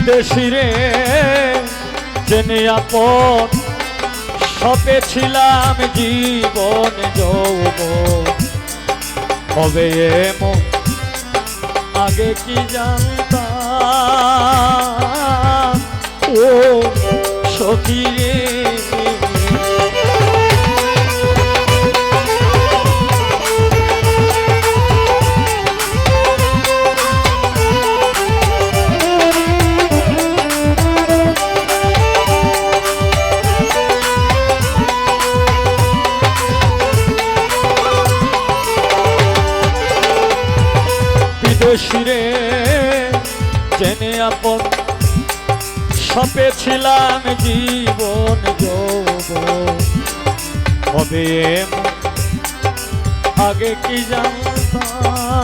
বিদেশি রে জেনে আপন সপে ছিলাম জীবন যৌব হবে এমন, আগে কি জানতাম? ও সখী রে বিদেশিরে জেনে আপন সপে ছিলাম জীবন যৌব আগে কি জানতাম?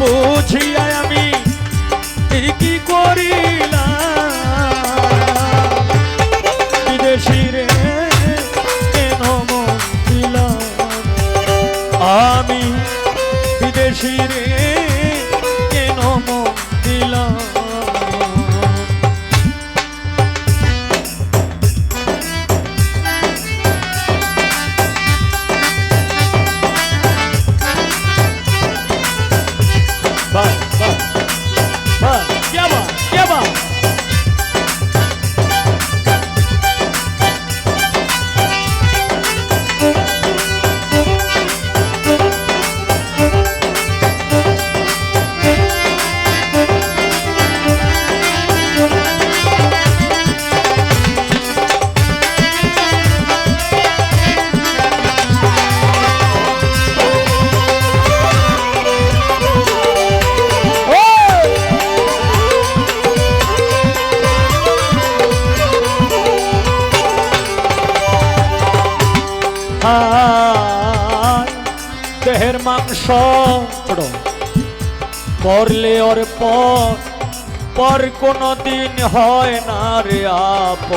বুঝিয়া আমি কি করিলাম? বিদেশি রে আমি বিদেশি রে মাংস করলে ওর পর পর কোনো দিন হয় না রে আপ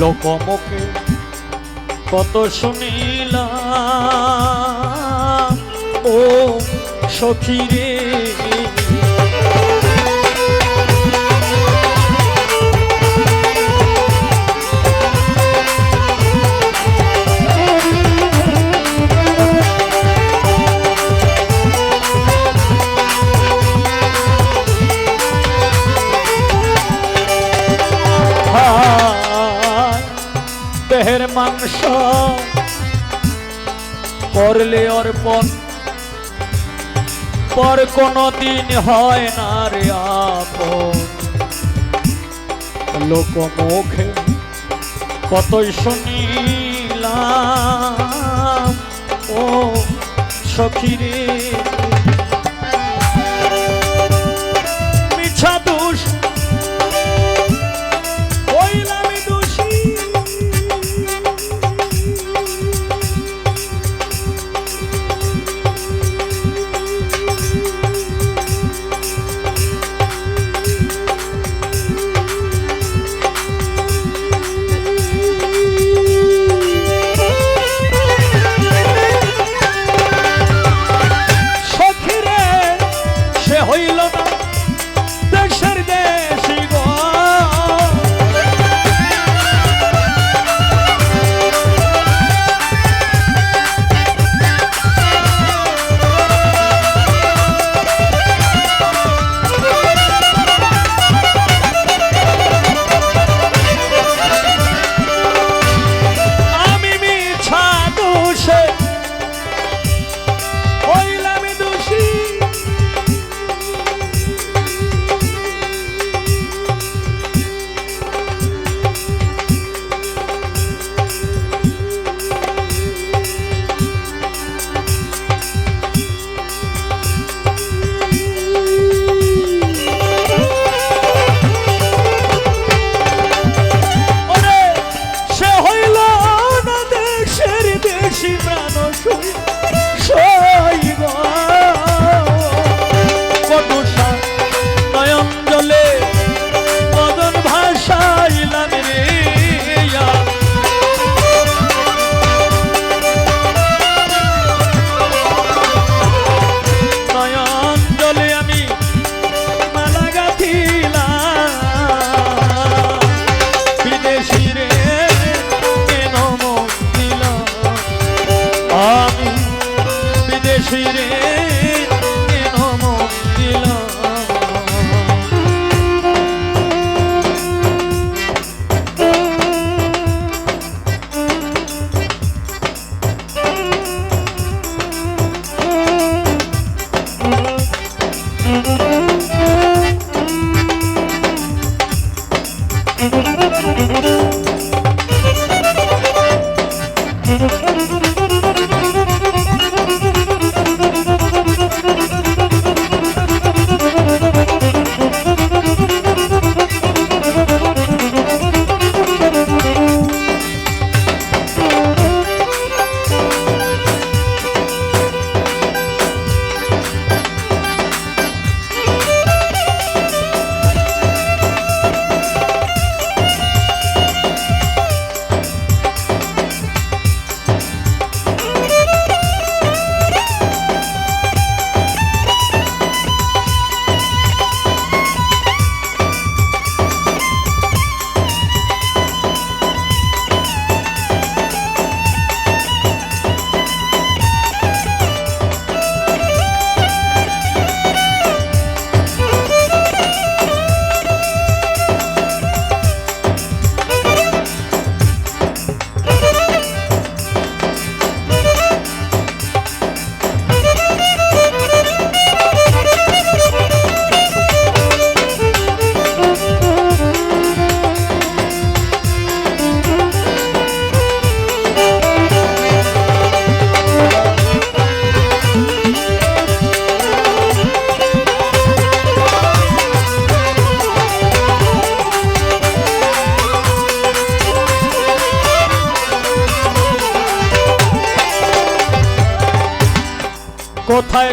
লোকমুখে কত শুনিলাম, ও সখী রে। মাংস করলে অর্পণ পর কোনো দিন হয় না রে আপন। লোক মুখে কতই শুনিলাম, ও সখী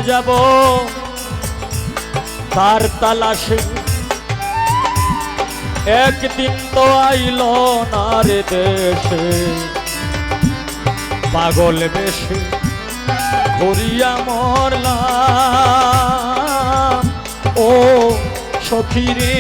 যাব। তার তালাশে একদিন তো আইল না রে দেশে। পাগল বেশে ঘুরিয়া মরলাম। ও সখী রে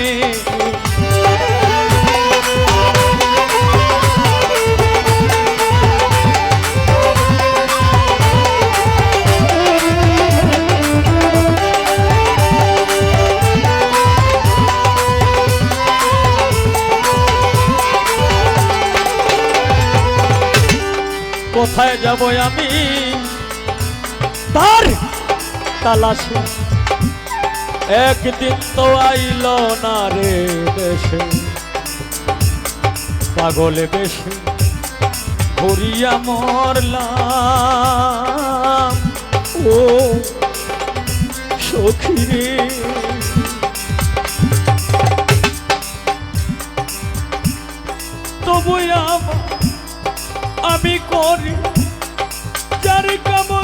কোথায় যাব আমি? তার তালাশে। একদিন তো আইল না রে দেশে। পাগলে বেশে ঘুরিয়া মরলাম। ও সখী তবু আমার আমি করি যার কামনা